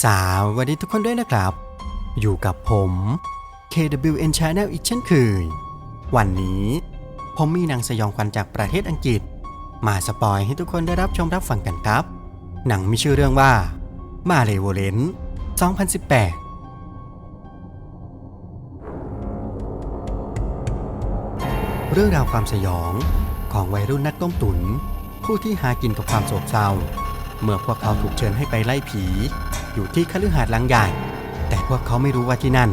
สวัสดีทุกคนด้วยนะครับ อยู่กับผม KWN Channel อีกเช่นเคย วันนี้ ผมมีหนังสยองขวัญจากประเทศอังกฤษ มาสปอยให้ทุกคนได้รับชมรับฟังกันครับ หนังมีชื่อเรื่องว่า มาเลโวเลน2018เรื่องราวความสยองของวัยรุ่นนักต้มตุน ผู้ที่หากินกับความโศกเศร้า เมื่อพวกเขาถูกเชิญให้ไปไล่ผี อยู่ที่คฤหาสน์หลังใหญ่ แต่พวกเขาไม่รู้ว่าที่นั่น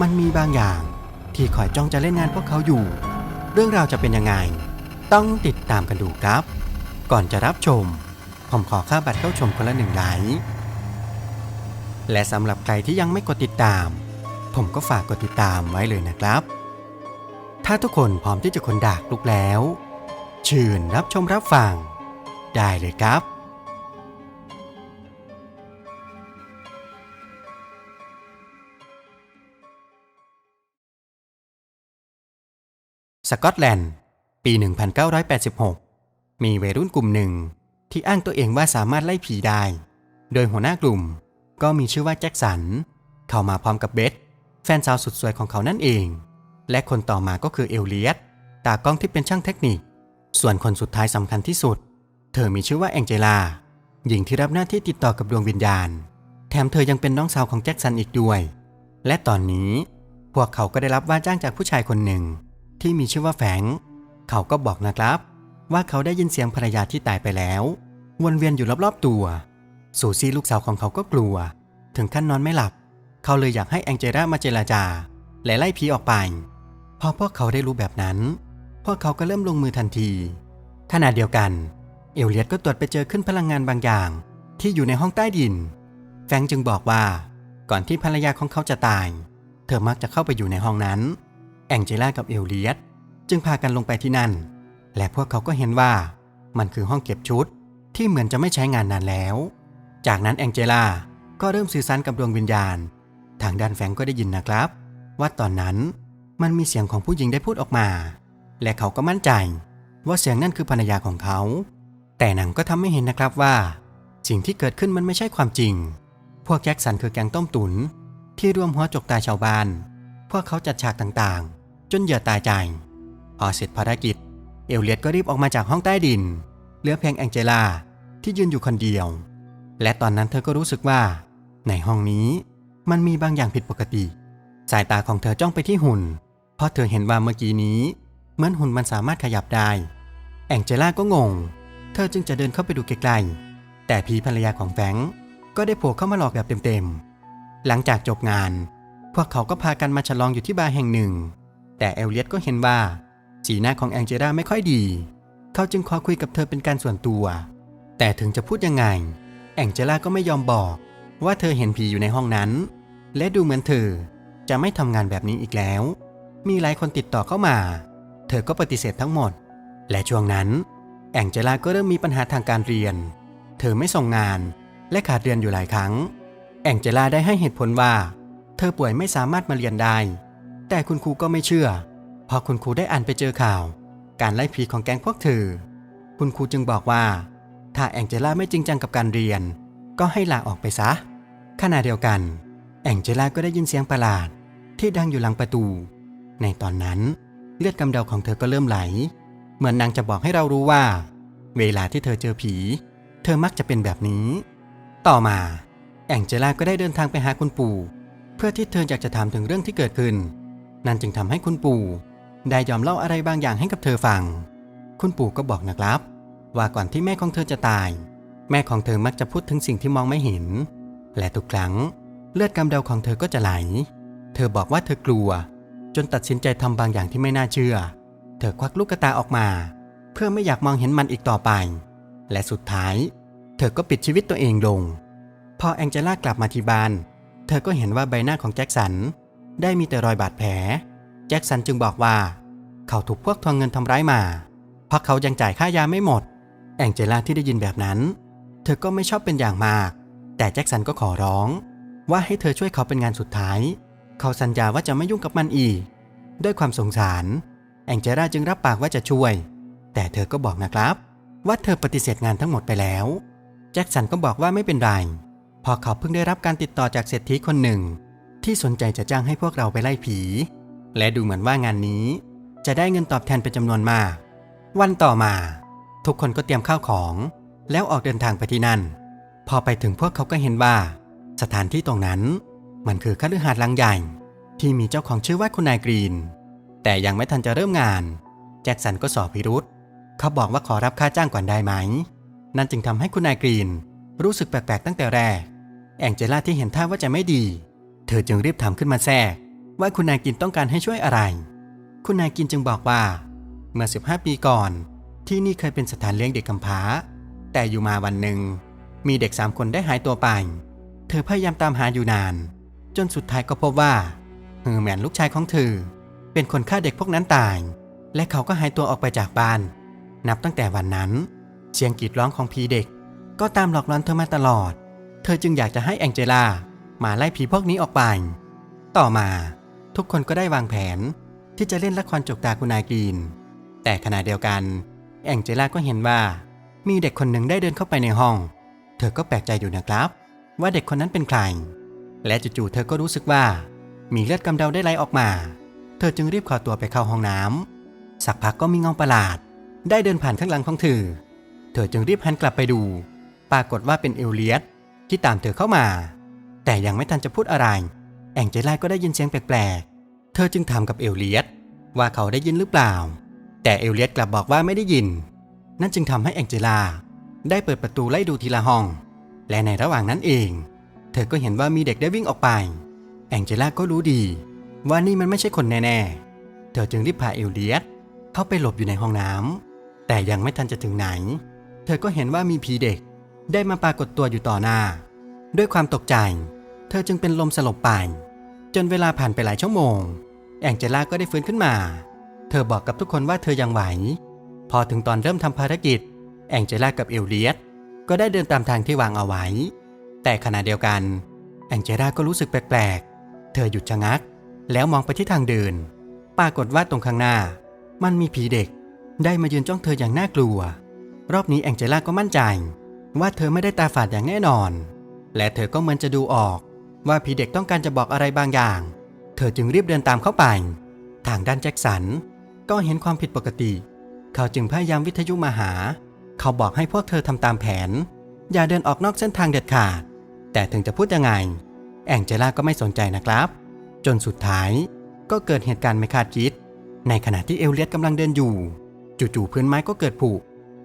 มันมีบางอย่าง ที่คอยจ้องจะเล่นงานพวกเขาอยู่ เรื่องราวจะเป็นยังไง ต้องติดตามกันดูครับ ก่อนจะรับชม ผมขอค่าบัตรเข้าชมคนละหนึ่งไลค์และสำหรับใครที่ยังไม่กดติดตาม ผมก็ฝากกดติดตามไว้เลยนะครับ ถ้าทุกคนพร้อมที่จะคนดากลุกแล้ว เชิญรับชมรับฟัง ได้เลยครับ สกอตแลนด์ ปี 1986 มีวัยรุ่นกลุ่มหนึ่ง ที่อ้างตัวเองว่าสามารถไล่ผีได้ โดยหัวหน้ากลุ่มก็มีชื่อว่าแจ็คสัน เข้ามาพร้อมกับเบธแฟนสาวสุดสวยของเขานั่นเอง และคนต่อมาก็คือเอลเลียตตากล้องที่เป็นช่างเทคนิค ส่วนคนสุดท้ายสำคัญที่สุด เธอมีชื่อว่าแองเจลา หญิงที่รับหน้าที่ติดต่อกับดวงวิญญาณ แถมเธอยังเป็นน้องสาวของแจ็คสันอีกด้วย และตอนนี้พวกเขาก็ได้รับว่าจ้างจากผู้ชายคนหนึ่ง ที่มีชื่อว่าแฝง เขาก็บอกนะครับ ว่าเขาได้ยินเสียงภรรยาที่ตายไปแล้ว วนเวียนอยู่รอบๆตัวสูซี่ลูกสาวของเขาก็กลัว ถึงขั้นนอนไม่หลับ เขาเลยอยากให้แองเจล่ามาเจราจา และไล่ผีออกไป พอพวกเขาได้รู้แบบนั้น พวกเขาก็เริ่มลงมือทันทีขณะเดียวกัน เอลเลียตก็ตรวจไปเจอขึ้นพลังงานบางอย่าง ที่อยู่ในห้องใต้ดิน แฟงจึงบอกว่า ก่อนที่ภรรยาของเขาจะตาย เธอมักจะเข้าไปอยู่ในห้องนั้น แองเจล่ากับเอลเลียตจึงพากันลงไปที่นั่น และพวกเขาก็เห็นว่ามันคือห้องเก็บชุดที่เหมือนจะไม่ใช้งานนานแล้ว จากนั้นแองเจล่าก็เริ่มสื่อสารกับดวงวิญญาณ ทางด้านแฟงก็ได้ยินนะครับ ว่าตอนนั้นมันมีเสียงของผู้หญิงได้พูดออกมา และเขาก็มั่นใจ ว่าเสียงนั่นคือภรรยาของเขา แต่หนังก็ทำให้เห็นนะครับว่า สิ่งที่เกิดขึ้นมันไม่ใช่ความจริง พวกแจ็คสันคือแกงต้มตุนที่ร่วมหัวจกตายชาวบ้าน พวกเขาจัดฉากต่างๆ จนเหยื่อตายใจ พอเสร็จภารกิจ เอลเลียตก็รีบออกมาจากห้องใต้ดิน เหลือเพียงแองเจล่าที่ยืนอยู่คนเดียว และตอนนั้นเธอก็รู้สึกว่า ในห้องนี้มันมีบางอย่างผิดปกติ สายตาของเธอจ้องไปที่หุ่น เพราะเธอเห็นว่าเมื่อกี้นี้ เหมือนหุ่นมันสามารถขยับได้ แองเจล่าก็งง เธอจึงจะเดินเข้าไปดูใกล้ๆ แต่ผีภรรยาของแฟงก์ก็ได้โผล่เข้ามาหลอกแบบเต็มๆ หลังจากจบงาน พวกเขาก็พากันมาฉลองอยู่ที่บาร์แห่งหนึ่ง แต่เอลเลียตก็เห็นว่า สีหน้าของแองเจล่าไม่ค่อยดี เขาจึงขอคุยกับเธอเป็นการส่วนตัว แต่ถึงจะพูดยังไง แองเจล่าก็ไม่ยอมบอกว่าเธอเห็นผีอยู่ในห้องนั้น และดูเหมือนเธอจะไม่ทำงานแบบนี้อีกแล้ว มีหลายคนติดต่อเข้ามา เธอก็ปฏิเสธทั้งหมด และช่วงนั้นแองเจล่าก็เริ่มมีปัญหาทางการเรียน เธอไม่ส่งงานและขาดเรียนอยู่หลายครั้ง แองเจล่าได้ให้เหตุผลว่า เธอป่วยไม่สามารถมาเรียนได้ แต่คุณครูก็ไม่เชื่อ พอคุณครูได้อ่านไปเจอข่าว การไล่ผีของแก๊งพวกเธอ คุณครูจึงบอกว่า ถ้าแองเจล่าไม่จริงจังกับการเรียน ก็ให้ลาออกไปซะ ขณะเดียวกัน แองเจล่าก็ได้ยินเสียงประหลาด ที่ดังอยู่หลังประตู ในตอนนั้นเลือดกำเดาของเธอก็เริ่มไหล เหมือนนางจะบอกให้เรารู้ว่า เวลาที่เธอเจอผี เธอมักจะเป็นแบบนี้ ต่อมา แองเจล่าก็ได้เดินทางไปหาคุณปู่ เพื่อที่เธออยากจะถามถึงเรื่องที่เกิดขึ้น นั่นจึงทำให้คุณปู่ได้ยอมเล่าอะไรบางอย่างให้กับเธอฟัง คุณปู่ก็บอกนะครับ ว่าก่อนที่แม่ของเธอจะตาย แม่ของเธอมักจะพูดถึงสิ่งที่มองไม่เห็น และทุกครั้งเลือดกำเดาของเธอก็จะไหล เธอบอกว่าเธอกลัว จนตัดสินใจทำบางอย่างที่ไม่น่าเชื่อ เธอควักลูกตาออกมา เพื่อไม่อยากมองเห็นมันอีกต่อไป และสุดท้าย เธอก็ปิดชีวิตตัวเองลง พอแองเจล่ากลับมาที่บ้าน เธอก็เห็นว่าใบหน้าของแจ็คสัน ได้มีแต่รอยบาดแผล แจ็คสันจึงบอกว่า เขาถูกพวกทวงเงินทำร้ายมา เพราะเขายังจ่ายค่ายาไม่หมด แองเจล่าที่ได้ยินแบบนั้น เธอก็ไม่ชอบเป็นอย่างมาก แต่แจ็คสันก็ขอร้อง ว่าให้เธอช่วยเขาเป็นงานสุดท้าย เขาสัญญาว่าจะไม่ยุ่งกับมันอีก ด้วยความสงสาร แองเจล่าจึงรับปากว่าจะช่วย แต่เธอก็บอกนะครับ ว่าเธอปฏิเสธงานทั้งหมดไปแล้ว แจ็คสันก็บอกว่าไม่เป็นไรพอเขาเพิ่งได้รับการติดต่อจากเศรษฐีคนหนึ่ง ที่สนใจจะจ้างให้พวกเราไปไล่ผี และดูเหมือนว่างานนี้ จะได้เงินตอบแทนเป็นจำนวนมาก วันต่อมา ทุกคนก็เตรียมข้าวของ แล้วออกเดินทางไปที่นั่น พอไปถึงพวกเขาก็เห็นว่า สถานที่ตรงนั้น มันคือคฤหาสน์หลังใหญ่ ที่มีเจ้าของชื่อว่าคุณนายกรีน แต่ยังไม่ทันจะเริ่มงาน แจ็คสันก็สอบพิรุษเขาบอกว่าขอรับค่าจ้างก่อนได้ไหม นั่นจึงทำให้คุณนายกรีน รู้สึกแปลกๆตั้งแต่แรก แองเจล่าที่เห็นท่าว่าจะไม่ดี เธอจึงรีบถามขึ้นมาแทรก ว่าคุณนายกินต้องการให้ช่วยอะไร คุณนายกินจึงบอกว่า เมื่อ 15 ปีก่อน ที่นี่เคยเป็นสถานเลี้ยงเด็กกำพร้า แต่อยู่มาวันหนึ่ง มีเด็กสามคนได้หายตัวไป เธอพยายามตามหาอยู่นาน จนสุดท้ายก็พบว่าเฮอร์แมนลูกชายของเธอ เป็นคนฆ่าเด็กพวกนั้นตาย และเขาก็หายตัวออกไปจากบ้าน นับตั้งแต่วันนั้น เสียงกรีดร้องของผีเด็ก ก็ตามหลอกล่อเธอมาตลอด เธอจึงอยากจะให้แองเจล่า มาไล่ผีพวกนี้ออกไป ต่อมาทุกคนก็ได้วางแผนที่จะเล่นละครจกตาคุณนายกรีน แต่ขณะเดียวกันแองเจล่าก็เห็นว่ามีเด็กคนหนึ่งได้เดินเข้าไปในห้อง เธอก็แปลกใจอยู่นะครับ ว่าเด็กคนนั้นเป็นใคร และจู่ๆเธอก็รู้สึกว่า มีเลือดกำเดาได้ไหลออกมา เธอจึงรีบขอตัวไปเข้าห้องน้ำสักพักก็มีเงาประหลาด ได้เดินผ่านข้างหลังของเธอ เธอจึงรีบหันกลับไปดู ปรากฏว่าเป็นเอลเลียสที่ตามเธอเข้ามา แต่ยังไม่ทันจะพูดอะไร แองเจล่าก็ได้ยินเสียงแปลกๆ เธอจึงถามกับเอลเลียสว่าเขาได้ยินหรือเปล่า แต่เอลเลียสกลับบอกว่าไม่ได้ยิน นั่นจึงทำให้แองเจล่าได้เปิดประตูไล่ดูทีละห้อง และในระหว่างนั้นเอง เธอก็เห็นว่ามีเด็กได้วิ่งออกไป แองเจล่าก็รู้ดี ว่านี่มันไม่ใช่คนแน่ๆ เธอจึงรีบพาเอลเลียสเข้าไปหลบอยู่ในห้องน้ำแต่ยังไม่ทันจะถึงไหน เธอก็เห็นว่ามีผีเด็กได้มาปรากฏตัวอยู่ต่อหน้า ด้วยความตกใจ เธอจึงเป็นลมสลบไปจนเวลาผ่านไปหลายชั่วโมง แองเจล่าก็ได้ฟื้นขึ้นมา เธอบอกกับทุกคนว่าเธอยังไหว พอถึงตอนเริ่มทำภารกิจ แองเจล่ากับเอลเลียสก็ได้เดินตามทางที่วางเอาไว้ แต่ขณะเดียวกัน แองเจล่าก็รู้สึกแปลกๆ เธอหยุดชะงัก แล้วมองไปที่ทางเดิน ปรากฏว่าตรงข้างหน้า มันมีผีเด็ก ได้มายืนจ้องเธออย่างน่ากลัว รอบนี้แองเจล่าก็มั่นใจ ว่าเธอไม่ได้ตาฝาดอย่างแน่นอน และเธอก็เหมือนจะดูออก ว่าผีเด็กต้องการจะบอกอะไรบางอย่าง เธอจึงรีบเดินตามเข้าไป ทางด้านแจ็คสัน ก็เห็นความผิดปกติ เขาจึงพยายามวิทยุมาหา เขาบอกให้พวกเธอทำตามแผน อย่าเดินออกนอกเส้นทางเด็ดขาด แต่ถึงจะพูดยังไง แองเจล่าก็ไม่สนใจนะครับ จนสุดท้ายก็เกิดเหตุการณ์ไม่คาดคิด ในขณะที่เอลเลียสกำลังเดินอยู่ จู่ๆพื้นไม้ก็เกิดผุ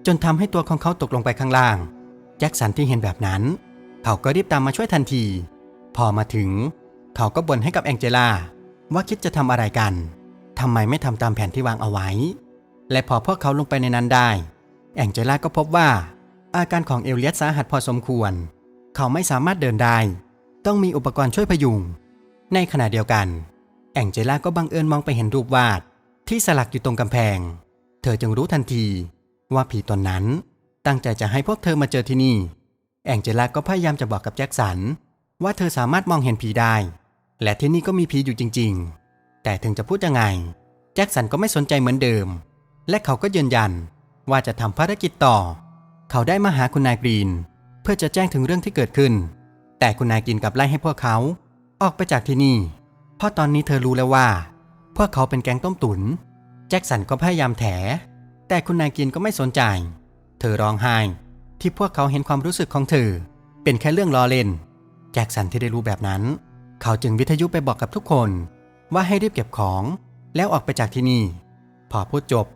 จนทำให้ตัวของเขาตกลงไปข้างล่าง แจ็คสันที่เห็นแบบนั้น เขาก็รีบตามมาช่วยทันที พอมาถึง เขาก็บ่นให้กับแองเจล่าว่าคิดจะทำอะไรกันทำไมไม่ทำตามแผนที่วางเอาไว้ และพอพวกเขาลงไปในนั้นได้ แองเจล่าก็พบว่า อาการของเอลเลียสสาหัสพอสมควร เขาไม่สามารถเดินได้ ต้องมีอุปกรณ์ช่วยพยุง ในขณะเดียวกัน แองเจล่าก็บังเอิญมองไปเห็นรูปวาด ที่สลักอยู่ตรงกำแพง เธอจึงรู้ทันที ว่าผีตนนั้น ตั้งใจจะให้พวกเธอมาเจอที่นี่ แองเจล่าก็พยายามจะบอกกับแจ็คสัน ว่าเธอสามารถมองเห็นผีได้ และที่นี่ก็มีผีอยู่จริง ๆ แต่ถึงจะพูดยังไง แจ็คสันก็ไม่สนใจเหมือนเดิม และเขาก็ยืนยันว่าจะทำภารกิจต่อ เขาได้มาหาคุณนายกรีน เพื่อจะแจ้งถึงเรื่องที่เกิดขึ้น แต่คุณนายกรีนกลับไล่ให้พวกเขา ออกไปจากที่นี่ เพราะตอนนี้เธอรู้แล้วว่า พวกเขาเป็นแก๊งต้มตุนแจ็คสันก็พยายามแถ แต่คุณนายกรีนก็ไม่สนใจ เธอร้องไห้ที่พวกเขาเห็นความรู้สึกของเธอ เป็นแค่เรื่องล้อเล่น แจ็คสันที่ได้รู้แบบนั้น เขาจึงวิทยุไปบอกกับทุกคน ว่าให้รีบเก็บของ แล้วออกไปจากที่นี่ พอพูดจบ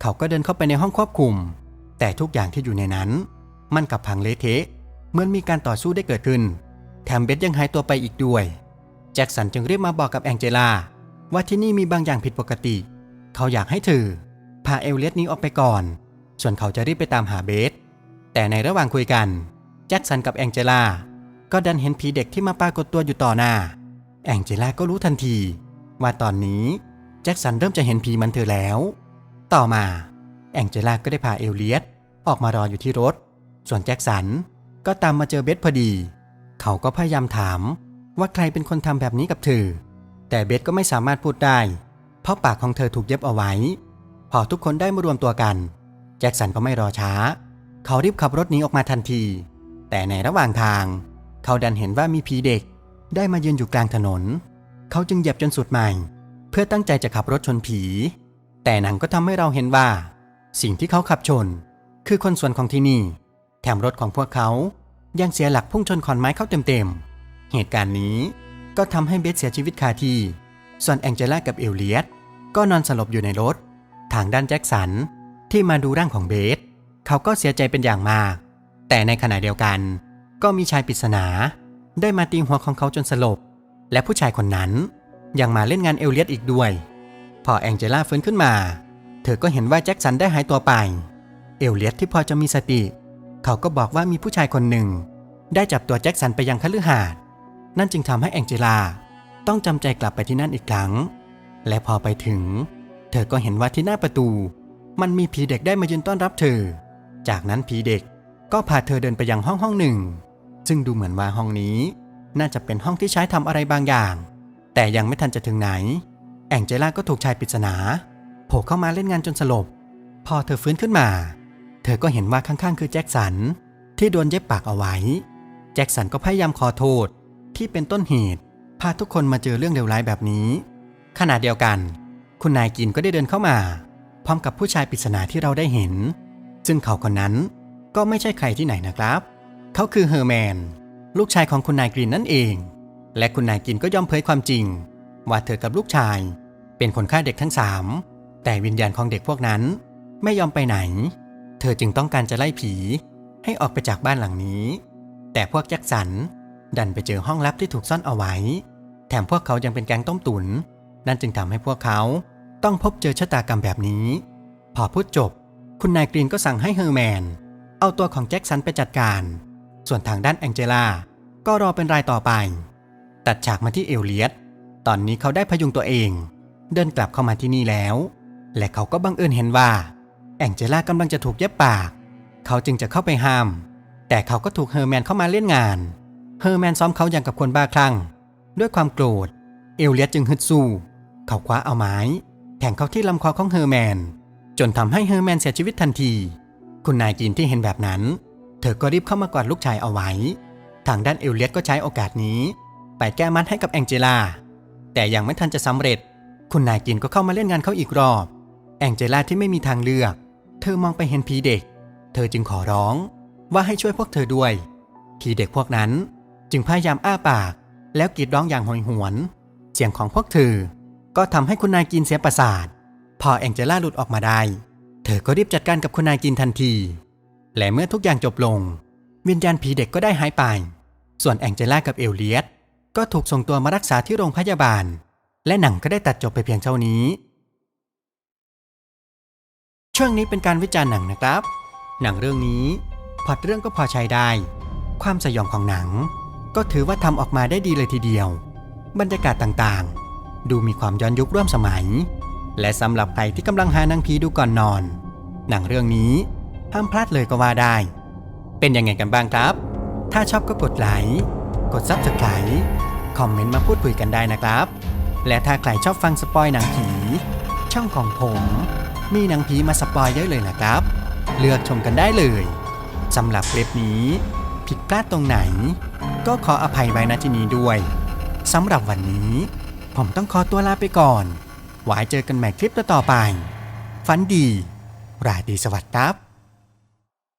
เขาก็เดินเข้าไปในห้องควบคุม แต่ทุกอย่างที่อยู่ในนั้น มันกับพังเละเทะเหมือนมีการต่อสู้ได้เกิดขึ้น แถมเบสยังหายตัวไปอีกด้วย แจ็คสันจึงรีบมาบอกกับแองเจล่าว่าที่นี่มีบางอย่างผิดปกติ เขาอยากให้เธอพาเอลเลสนี้ออกไปก่อน ส่วนเขาจะรีบไปตามหาเบส แต่ในระหว่างคุยกัน แจ็คสันกับแองเจล่า ก็ดันเห็นผีเด็กที่มาปรากฏตัวอยู่ต่อหน้า แองเจล่าก็รู้ทันที ว่าตอนนี้แจ็คสันเริ่มจะเห็นผีมันเธอแล้ว ต่อมาแองเจล่าก็ได้พาเอลเลียสออกมารออยู่ที่รถ ส่วนแจ็คสันก็ตามมาเจอเบสพอดี เขาก็พยายามถามว่าใครเป็นคนทำแบบนี้กับเธอ แต่เบสก็ไม่สามารถพูดได้ เพราะปากของเธอถูกเย็บเอาไว้ พอทุกคนได้มารวมตัวกัน แจ็คสันก็ไม่รอช้า เขารีบขับรถหนีออกมาทันที แต่ในระหว่างทาง เขาดันเห็นว่ามีผีเด็กได้มายืนอยู่กลางถนน เขาจึงเหยียบจนสุดใหม่ เพื่อตั้งใจจะขับรถชนผี แต่หนังก็ทำให้เราเห็นว่า สิ่งที่เขาขับชน คือคนส่วนของที่นี่ แถมรถของพวกเขายังเสียหลักพุ่งชนขอนไม้เข้าเต็มๆ เหตุการณ์นี้ก็ทำให้เบสเสียชีวิตคาที่ ส่วนแองเจล่ากับเอลเลียตก็นอนสลบอยู่ในรถ ทางด้านแจ็คสันที่มาดูร่างของเบส เขาก็เสียใจเป็นอย่างมาก แต่ในขณะเดียวกัน ก็มีชายปริศนา ได้มาตีหัวของเขาจนสลบ และผู้ชายคนนั้นยังมาเล่นงานเอลเลียตอีกด้วย พอแองเจล่าฟื้นขึ้นมา เธอก็เห็นว่าแจ็คสันได้หายตัวไป เอลเลียตที่พอจะมีสติ เขาก็บอกว่ามีผู้ชายคนหนึ่ง ได้จับตัวแจ็คสันไปยังคฤหาสน์นั่นจึงทำให้แองเจล่าต้องจำใจกลับไปที่นั่นอีกครั้ง และพอไปถึง เธอก็เห็นว่าที่หน้าประตู มันมีผีเด็กได้มายืนต้อนรับเธอ จากนั้นผีเด็กก็พาเธอเดินไปยังห้องห้องหนึ่ง ซึ่งดูเหมือนว่าห้องนี้ น่าจะเป็นห้องที่ใช้ทำอะไรบางอย่าง แต่ยังไม่ทันจะถึงไหน แองเจล่าก็ถูกชายปริศนาโผล่เข้ามาเล่นงานจนสลบ พอเธอฟื้นขึ้นมา เธอก็เห็นว่าข้างๆ คือแจ็คสัน ที่โดนเย็บปากเอาไว้ แจ็คสันก็พยายามขอโทษ ที่เป็นต้นเหตุพาทุกคนมาเจอเรื่องเลวร้ายแบบนี้ ขณะเดียวกัน คุณนายกินก็ได้เดินเข้ามา พร้อมกับผู้ชายปริศนาที่เราได้เห็น ซึ่งเขาคนนั้นก็ไม่ใช่ใครที่ไหนนะครับ เขาคือเฮอร์แมน ลูกชายของคุณนายกรีนนั่นเอง และคุณนายกรินก็ยอมเผยความจริง ว่าเธอกับลูกชาย เป็นคนฆ่าเด็กทั้งสามแต่วิญญาณของเด็กพวกนั้นไม่ยอมไปไหน เธอจึงต้องการจะไล่ผี ให้ออกไปจากบ้านหลังนี้ แต่พวกแจ็คสัน ดันไปเจอห้องลับที่ถูกซ่อนเอาไว้ แถมพวกเขายังเป็นแก๊งต้มตุนนั่นจึงทำให้พวกเขาต้องพบเจอชะตากรรมแบบนี้ พอพูดจบ คุณนายกรีนก็สั่งให้เฮอร์แมน เอาตัวของแจ็คสันไปจัดการ ส่วนทางด้านแองเจล่าก็รอเป็นรายต่อไป ตัดฉากมาที่เอลเลียตตอนนี้เขาได้พยุงตัวเอง เดินกลับเข้ามาที่นี่แล้ว และเขาก็บังเอิญเห็นว่า แองเจล่ากำลังจะถูกเย็บปาก เขาจึงจะเข้าไปห้าม แต่เขาก็ถูกเฮอร์แมนเข้ามาเล่นงาน เฮอร์แมนซ้อมเขาอย่างกับคนบ้าคลั่ง ด้วยความโกรธ เอลเลียตจึงฮึดสู้ เขาคว้าเอาไม้แทงเข้าที่ลำคอของเฮอร์แมน จนทำให้เฮอร์แมนเสียชีวิตทันที คุณนายกินที่เห็นแบบนั้น เธอก็รีบเข้ามากอดลูกชายเอาไว้ ทางด้านเอลเลียตก็ใช้โอกาสนี้ ไปแก้มัดให้กับแองเจล่า แต่ยังไม่ทันจะสำเร็จ คุณนายกินก็เข้ามาเล่นงานเขาอีกรอบ แองเจล่าที่ไม่มีทางเลือก เธอมองไปเห็นผีเด็ก เธอจึงขอร้องว่าให้ช่วยพวกเธอด้วย ผีเด็กพวกนั้นจึงพยายามอ้าปาก แล้วกรีดร้องอย่างหอยหวน เสียงของพวกเธอ ก็ทำให้คุณนายกินเสียประสาท พอแองเจล่าหลุดออกมาได้ เธอก็รีบจัดการกับคุณนายกินทันที และเมื่อทุกอย่างจบลง วิญญาณผีเด็กก็ได้หายไป ส่วนแองเจล่ากับเอลเลียตก็ถูกส่งตัวมารักษาที่โรงพยาบาล และหนังก็ได้ตัดจบไปเพียงเท่านี้ ช่วงนี้เป็นการวิจารณ์หนังนะครับ หนังเรื่องนี้พอตเรื่องก็พอใช้ได้ ความสยองของหนัง ก็ถือว่าทำออกมาได้ดีเลยทีเดียว บรรยากาศต่างๆ ดูมีความย้อนยุคร่วมสมัย และสำหรับใครที่กำลังหาหนังผีดูก่อนนอน หนังเรื่องนี้ ห้ามพลาดเลยก็ว่าได้ เป็นยังไงกันบ้างครับ ถ้าชอบก็กดไลค์ กด Subscribe คอมเมนต์มาพูดคุยกันได้นะครับ และถ้าใครชอบฟังสปอยหนังผี ช่องของผม มีหนังผีมาสปอยเยอะเลยนะครับ เลือกชมกันได้เลยสำหรับคลิปนี้ ผิดพลาดตรงไหน ก็ขออภัยไว้ณที่นี้ด้วยสำหรับวันนี้ ผมต้องขอตัวลาไปก่อน ไว้เจอกันใหม่คลิปต่อๆไป ฝันดี ราตรีสวัสดิ์ครับ